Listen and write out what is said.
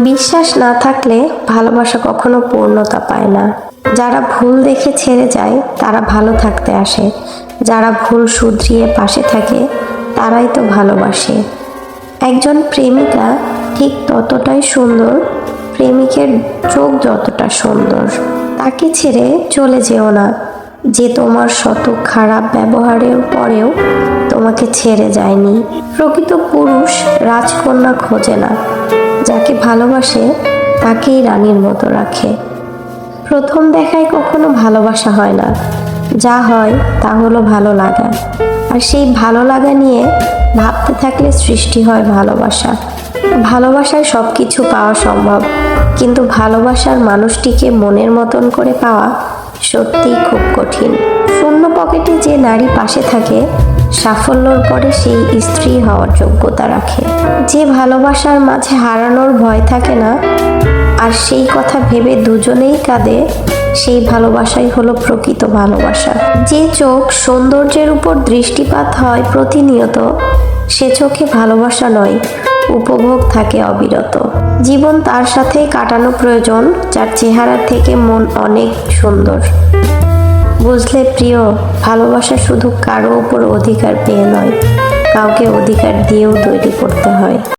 বিশ্বাস না থাকলে ভালোবাসা কখনো পূর্ণতা পায় না। যারা ভুল দেখে ছেড়ে যায়, তারা ভালো থাকতে আসে। যারা ভুল শুধরিয়ে পাশে থাকে, তারাই তো ভালোবাসে। একজন প্রেমিকা ঠিক ততটাই সুন্দর, প্রেমিকের চোখ যতটা সুন্দর, তাকে ছেড়ে চলে যেও না। যে তোমার শত খারাপ ব্যবহারের পরেও তোমাকে ছেড়ে যায়নি। প্রকৃত পুরুষ রাজকন্যা খোঁজে না। যাকে ভালোবাসে, তাকেই রানীর মতো রাখে। প্রথম দেখায় কখনো ভালোবাসা হয় না। যা হয়, তা হলো ভালো লাগা। আর সেই ভালো লাগা নিয়ে ভাবতে থাকলে সৃষ্টি হয় ভালোবাসা। ভালোবাসায় সব কিছু পাওয়া সম্ভব, কিন্তু ভালোবাসার মানুষটিকে মনের মতন করে পাওয়া সত্যিই খুব কঠিন। শূন্য পকেটে যে নারী পাশে থাকে সাফল্যর পরে সেই স্ত্রী হওয়ার যোগ্যতা রাখে। যে ভালোবাসার মাঝে হারানোর ভয় থাকে না, আর সেই কথা ভেবে দুজনেই কাঁদে, সেই ভালোবাসাই হলো প্রকৃত ভালোবাসা। যে চোখ সৌন্দর্যের উপর দৃষ্টিপাত হয় প্রতিনিয়ত, সে চোখে ভালোবাসা নয়, উপভোগ থাকে অবিরত। জীবন তার সাথে কাটানো প্রয়োজন, যার চেহারা থেকে মন অনেক সুন্দর। বুঝলে প্রিয়, ভালোবাসা শুধু কারও উপর অধিকার পেয়ে নয়, কাউকে অধিকার দিয়েও তৈরি করতে হয়।